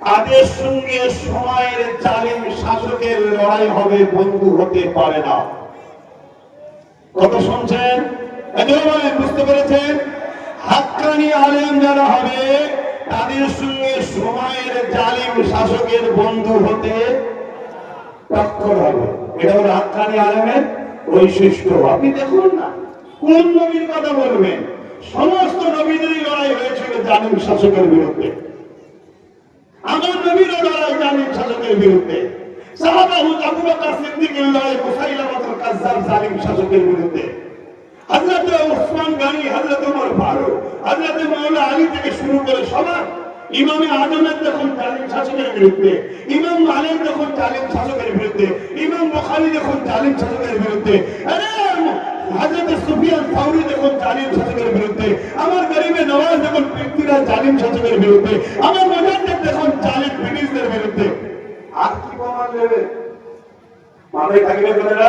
তাদের সঙ্গে সময়ের জালিম শাসকের লড়াই হবে বন্ধু হতে পারে না। কথা শুনছেন? বুঝতে পেরেছেন? হাক্কানি আলেম যারা হবে, তাদের সঙ্গে সময়ের জালিম শাসকের বন্ধু হতে টক্কর হবে। এটা হলো হাক্কানি আলেমের বৈশিষ্ট্য। আপনি দেখুন না, কোন নবীর কথা বলবেন? সমস্ত নবীদেরই লড়াই হয়েছিল জালিম শাসকের বিরুদ্ধে আমার নবীর লড়াই জালিম শাসকের বিরুদ্ধে। যখন জালিম বিরুদ্ধে আরে বিরুদ্ধে, আমার গরিবে নওয়াজ যখন পৃথ্বীরাজ জালিম শাসকের বিরুদ্ধে, আমার মুজাদ্দিদ যখন জালিম ব্রিটিশদের বিরুদ্ধে আর কি প্রমাণ দেবে মাথায় থাকবে কথাটা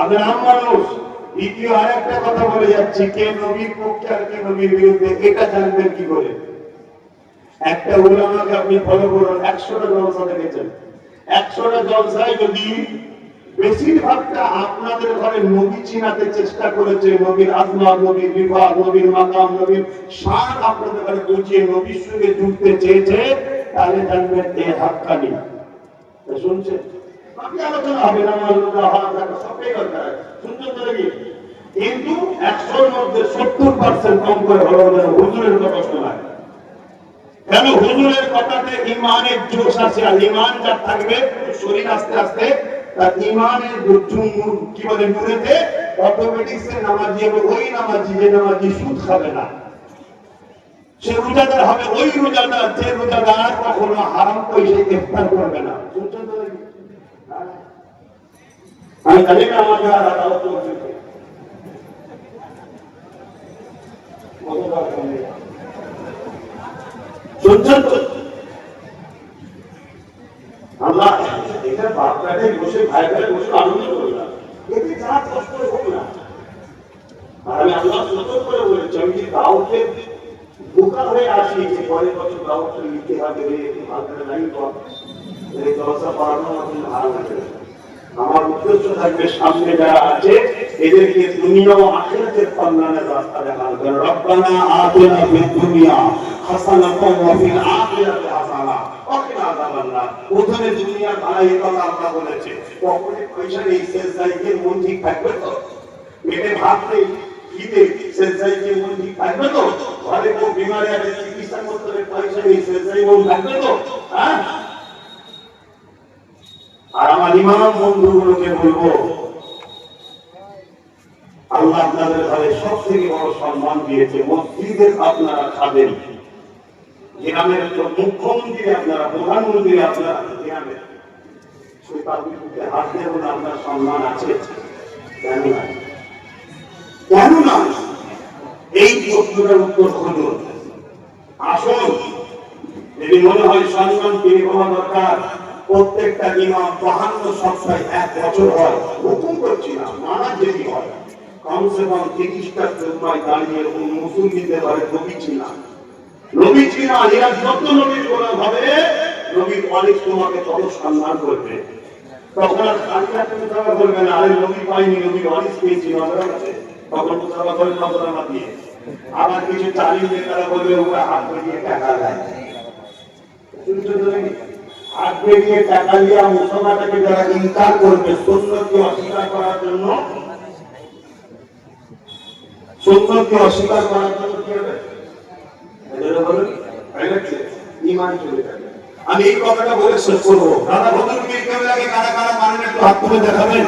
আপনার আম মানুষ। দ্বিতীয় আর একটা কথা বলে যাচ্ছি, কে নবীর পক্ষে আর কে নবীর বিরুদ্ধে, এটা জানবেন কি করে? একটা উলামাকে আপনি ফলো করুন, একশোটা জলসা দেখেছেন। একশোটা জলসায় যদি বেশিরভাগটা আপনাদের ঘরে নবী চিনাতে চেষ্টা করেছে, নবীর আজমা নবীর বিবাহ, নবীর মাকাম, নবীর শান আপনাদের ঘরে বুঝিয়ে নবীর সঙ্গে জুড়তে চেয়েছে, তাহলে জানবেন এ হাক্কানি। শুনছেন? বাকি কিন্তু একশোর মধ্যে সত্তর পার্সেন্ট কম করে হলো হুজুরের কথা শোনায় কেন? হুজুরের কথাতে ইমানের জোশ আছে, আর ইমান যার থাকবে, শরীর আস্তে আস্তে, তার ইমানের কি বলে নুরেতে অটোমেটিক সে নামাজি হবে ওই নামাজি যে নামাজি সুদ খাবে না। সে রোজাদার হবে, ওই রোজাদার, যে রোজাদার কখনো হারাম পয়সা ইফতার করবে না শুনছেন তো নাকি? হ্যাঁ। আমি না আমাকে আর আদালত করছে শুনছেন তো আমরা এটা বাপটাকে বসে ভাই ভাই বসে আনন্দ করি এতে যা কষ্ট হোক না। আর আমি আল্লাহ সতর্ক করে বলেছি, আমি যে কাউকে বোকা হয়ে আসি যে পরের বছর কাউকে লিখতে হবে ভালো নাই এই ভালো লাগে। আমার উদ্দেশ্য থাকবে সামনে যারা আছে, এদেরকে দুনিয়া ও আখিরাতের কল্যাণের রাস্তা দেখানো রব্বানা আতিনা ফিদ দুনিয়া হাসানাতাও ওয়া ফিল আখিরাতি হাসানা। তো? পেটে তো? ঘরে কেউ চিকিৎসা করতে পয়সা নেই শেষ তো? হ্যাঁ? আর বন্ধুগুলোকে বলব, আল্লাহ আপনাদের ঘরে সব থেকে বড় সম্মান দিয়েছে, মসজিদের আপনারা খাবেন। গ্রামের মুখ্যমন্ত্রী আপনারা, প্রধানমন্ত্রী আপনারা সম্মান আছে। কেন না? এই প্রশ্নটার উত্তর খুঁজুন আসুন, যদি মনে হয় সম্মান ফিরে পাওয়া দরকার প্রত্যেকটা ইমাম বাহান্ন সপ্তাহে এক বছর হয়। হুকুম করছি না মানা যদি হয়। কমসে কম তিরিশটা জন্মায় দাঁড়িয়ে মুসলিমদের ঘরে নবী ছিল নবী ছিল এরা যত নবীর গোলাম হবে, নবীর অনেক তোমাকে তত সম্মান করবে। তখন আর তুমি তারা বলবে না? আরে নবী পাইনি অনেক পেয়েছি তখন তো তারা বলে দিয়ে। আবার কিছু দিয়ে তারা বলবে, ওরা হাত ধরিয়ে টাকা দেয়। শুনছো তো নাকি? হাত বেরিয়ে টাকা দিয়ে মুসলমানটাকে যারা ইনকার করবে, সুন্নতকে অস্বীকার করার জন্য? অস্বীকার করার জন্য কি হবে? ঈমান চলে যাবে। আমি এই কথাটা বলে শেষ করব। দাদা বদল পীর লাগে? কারা কারা মানেন একটু হাত তুলে দেখাবেন।